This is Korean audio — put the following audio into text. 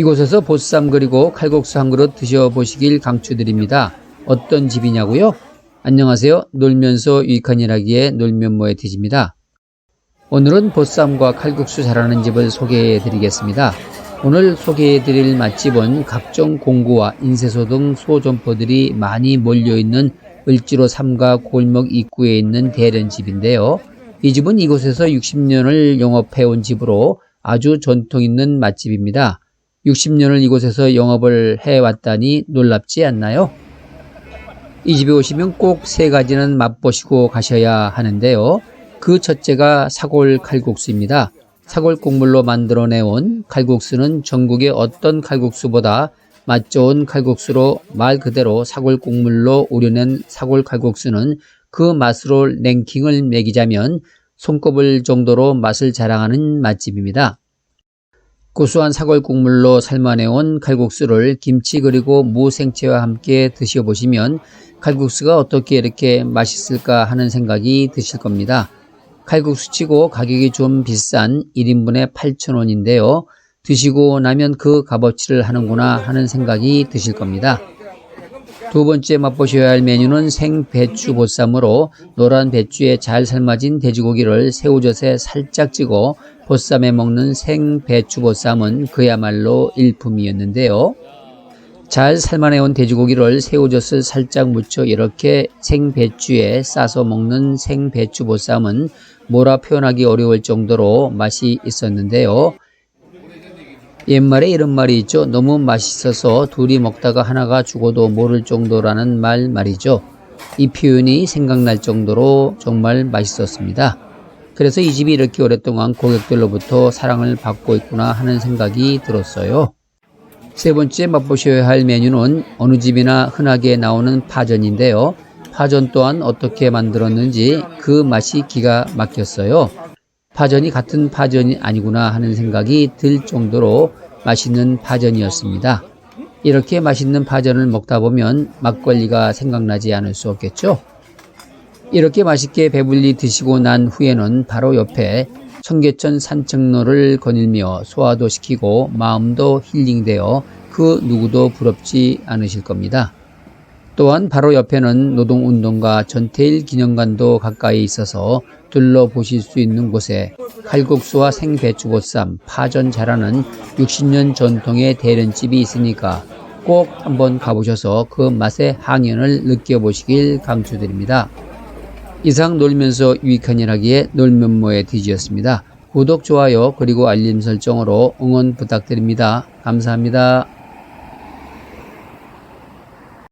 이곳에서 보쌈 그리고 칼국수 한 그릇 드셔보시길 강추드립니다. 어떤 집이냐고요? 안녕하세요. 놀면서 유익한 일하기의 놀면모의 티지입니다. 오늘은 보쌈과 칼국수 잘하는 집을 소개해 드리겠습니다. 오늘 소개해 드릴 맛집은 각종 공구와 인쇄소 등 소점포들이 많이 몰려있는 을지로 삼가 골목 입구에 있는 대련집인데요. 이 집은 이곳에서 60년을 영업해 온 집으로 아주 전통 있는 맛집입니다. 60년을 이곳에서 영업을 해왔다니 놀랍지 않나요? 이 집에 오시면 꼭 세 가지는 맛보시고 가셔야 하는데요. 그 첫째가 사골 칼국수입니다. 사골 국물로 만들어내온 칼국수는 전국의 어떤 칼국수보다 맛 좋은 칼국수로 말 그대로 사골 국물로 우려낸 사골 칼국수는 그 맛으로 랭킹을 매기자면 손꼽을 정도로 맛을 자랑하는 맛집입니다. 고소한 사골 국물로 삶아내온 칼국수를 김치 그리고 무 생채와 함께 드셔보시면 칼국수가 어떻게 이렇게 맛있을까 하는 생각이 드실 겁니다. 칼국수치고 가격이 좀 비싼 1인분에 8,000원인데요. 드시고 나면 그 값어치를 하는구나 하는 생각이 드실 겁니다. 두 번째 맛보셔야 할 메뉴는 생배추 보쌈으로 노란 배추에 잘 삶아진 돼지고기를 새우젓에 살짝 찍어 보쌈에 먹는 생배추 보쌈은 그야말로 일품이었는데요. 잘 삶아내온 돼지고기를 새우젓을 살짝 묻혀 이렇게 생배추에 싸서 먹는 생배추 보쌈은 뭐라 표현하기 어려울 정도로 맛이 있었는데요. 옛말에 이런 말이 있죠. 너무 맛있어서 둘이 먹다가 하나가 죽어도 모를 정도라는 말 말이죠. 이 표현이 생각날 정도로 정말 맛있었습니다. 그래서 이 집이 이렇게 오랫동안 고객들로부터 사랑을 받고 있구나 하는 생각이 들었어요. 세 번째 맛보셔야 할 메뉴는 어느 집이나 흔하게 나오는 파전인데요. 파전 또한 어떻게 만들었는지 그 맛이 기가 막혔어요. 파전이 같은 파전이 아니구나 하는 생각이 들 정도로 맛있는 파전이었습니다. 이렇게 맛있는 파전을 먹다 보면 막걸리가 생각나지 않을 수 없겠죠? 이렇게 맛있게 배불리 드시고 난 후에는 바로 옆에 청계천 산책로를 거닐며 소화도 시키고 마음도 힐링되어 그 누구도 부럽지 않으실 겁니다. 또한 바로 옆에는 노동운동가 전태일 기념관도 가까이 있어서 둘러보실 수 있는 곳에 칼국수와 생배추보쌈, 파전 잘하는 60년 전통의 대련집이 있으니까 꼭 한번 가보셔서 그 맛의 항연을 느껴보시길 강추드립니다. 이상 놀면서 유익한 일 하기에 놀면모의 디지였습니다. 구독, 좋아요, 그리고 알림 설정으로 응원 부탁드립니다. 감사합니다.